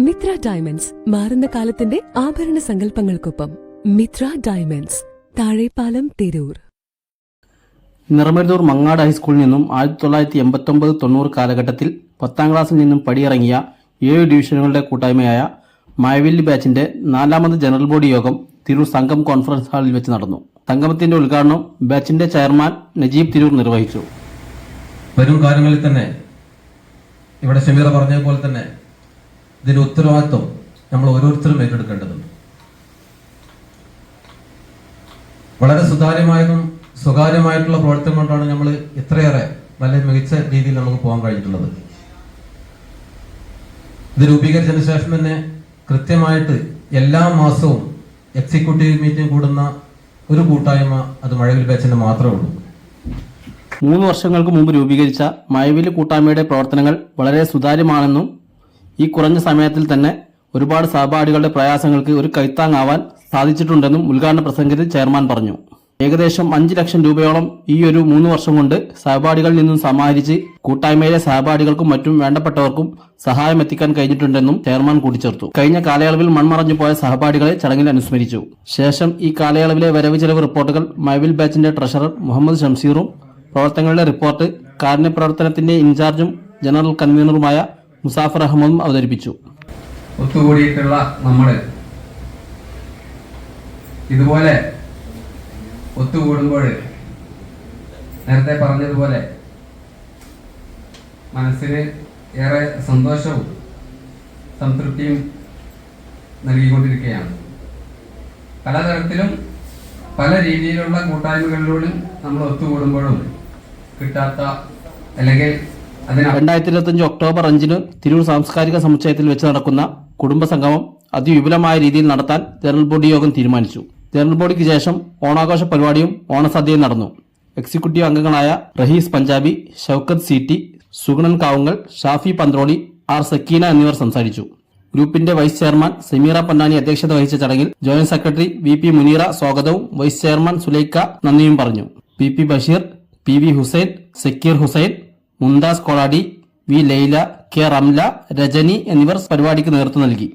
Mitra diamonds മാറുന്ന കാലത്തിന്റെ ആഭരണ സങ്കല്പങ്ങൾക്കൊപ്പം മിത്ര ഡയമണ്ട്സ് താഴെപ്പാലം തിരൂർ. നിറമരുതൂർ മങ്ങാട് ഹൈസ്കൂളിൽ നിന്നും ആയിരത്തി തൊള്ളായിരത്തി എൺപത്തൊമ്പത് തൊണ്ണൂറ് കാലഘട്ടത്തിൽ പത്താം ക്ലാസ്സിൽ നിന്നും പടിയിറങ്ങിയ ഏഴ് ഡിവിഷനുകളുടെ കൂട്ടായ്മയായ മായവില്ലി ബാച്ചിന്റെ നാലാമത് ജനറൽ ബോഡി യോഗം തിരൂർ സംഘം കോൺഫറൻസ് ഹാളിൽ വെച്ച് നടന്നു. സംഗമത്തിന്റെ ഉദ്ഘാടനം ബാച്ചിന്റെ ചെയർമാൻ നജീബ് തിരൂർ നിർവഹിച്ചു. വരും കാലങ്ങളിൽ തന്നെ. ഇവിടെ ഷമീറ പറഞ്ഞതുപോലെ പോലെ തന്നെ ഇതിന്റെ ഉത്തരവാദിത്വം നമ്മൾ ഓരോരുത്തരും ഏറ്റെടുക്കേണ്ടതുണ്ട്. വളരെ സുതാര്യമായതും സ്വകാര്യമായിട്ടുള്ള പ്രവർത്തനം കൊണ്ടാണ് നമ്മൾ ഇത്രയേറെ നല്ല മികച്ച രീതിയിൽ നമുക്ക് പോകാൻ കഴിഞ്ഞിട്ടുള്ളത്. ഇത് രൂപീകരിച്ചതിന് ശേഷം തന്നെ കൃത്യമായിട്ട് എല്ലാ മാസവും എക്സിക്യൂട്ടീവ് മീറ്റിംഗ് കൂടുന്ന ഒരു കൂട്ടായ്മ അത് മഴവിൽ ബാച്ചിന് മാത്രമേ ഉള്ളൂ. മൂന്ന് വർഷങ്ങൾക്ക് മുമ്പ് രൂപീകരിച്ച മഴവിൽ കൂട്ടായ്മയുടെ പ്രവർത്തനങ്ങൾ വളരെ സുതാര്യമാണെന്നും ഈ കുറഞ്ഞ സമയത്തിൽ തന്നെ ഒരുപാട് സഹപാഠികളുടെ പ്രയാസങ്ങൾക്ക് ഒരു കൈത്താങ്ങാവാൻ സാധിച്ചിട്ടുണ്ടെന്നും ഉദ്ഘാടന പ്രസംഗത്തിൽ ചെയർമാൻ പറഞ്ഞു. ഏകദേശം അഞ്ച് ലക്ഷം രൂപയോളം ഈ ഒരു മൂന്ന് വർഷം കൊണ്ട് സഹപാഠികളിൽ നിന്നും സമാഹരിച്ച് കൂട്ടായ്മയിലെ സഹപാഠികൾക്കും മറ്റും വേണ്ടപ്പെട്ടവർക്കും സഹായം എത്തിക്കാൻ കഴിഞ്ഞിട്ടുണ്ടെന്നും ചെയർമാൻ കൂട്ടിച്ചേർത്തു. കഴിഞ്ഞ കാലയളവിൽ മൺമറഞ്ഞു പോയ സഹപാഠികളെ ചടങ്ങിൽ അനുസ്മരിച്ചു. ശേഷം ഈ കാലയളവിലെ വരവ് ചെലവ് റിപ്പോർട്ടുകൾ മൈവിൽ ബാച്ചിന്റെ ട്രഷറർ മുഹമ്മദ് ഷംസീറും പ്രവർത്തനങ്ങളുടെ റിപ്പോർട്ട് കാരുണ്യ പ്രവർത്തനത്തിന്റെ ഇൻചാർജും ജനറൽ കൺവീനറുമായ മുസാഫർ അഹമ്മദും അവതരിപ്പിച്ചു. ഒത്തുകൂടിയിട്ടുള്ള നമ്മൾ ഇതുപോലെ ഒത്തുകൂടുമ്പോൾ നേരത്തെ പറഞ്ഞതുപോലെ മനസ്സിന് ഏറെ സന്തോഷവും സംതൃപ്തിയും നൽകിക്കൊണ്ടിരിക്കുകയാണ്. പലതരത്തിലും പല രീതിയിലുള്ള കൂട്ടായ്മകളിലൂടെ നമ്മൾ ഒത്തുകൂടുമ്പോഴും കിട്ടാത്ത അല്ലെങ്കിൽ രണ്ടായിരത്തി ഇരുപത്തിയഞ്ച് ഒക്ടോബർ അഞ്ചിന് തിരൂർ സാംസ്കാരിക സമുച്ചയത്തിൽ വെച്ച് നടക്കുന്ന കുടുംബ സംഗമം അതിവിപുലമായ രീതിയിൽ നടത്താൻ ജനറൽ ബോഡി യോഗം തീരുമാനിച്ചു. ജനറൽ ബോഡിക്ക് ശേഷം ഓണാഘോഷ പരിപാടിയും ഓണസദ്യയും നടന്നു. എക്സിക്യൂട്ടീവ് അംഗങ്ങളായ റഹീസ് പഞ്ചാബി ഷൌക്കത്ത് സീറ്റി സുഗണൻ കാവുങ്ങൽ ഷാഫി പന്ത്രോളി ആർ സക്കീന എന്നിവർ സംസാരിച്ചു. ഗ്രൂപ്പിന്റെ വൈസ് ചെയർമാൻ സമീറ പന്നാനി അധ്യക്ഷത വഹിച്ച ചടങ്ങിൽ joint secretary V P Muneera സ്വാഗതവും വൈസ് ചെയർമാൻ സുലൈക്ക നന്ദിയും പറഞ്ഞു. P P Basheer P V Hussain Sakkeer Hussain Mumtaz Kolady V Laila K Ramla Rajani എന്നിവർ പരിപാടിക്ക് നേതൃത്വം നൽകി.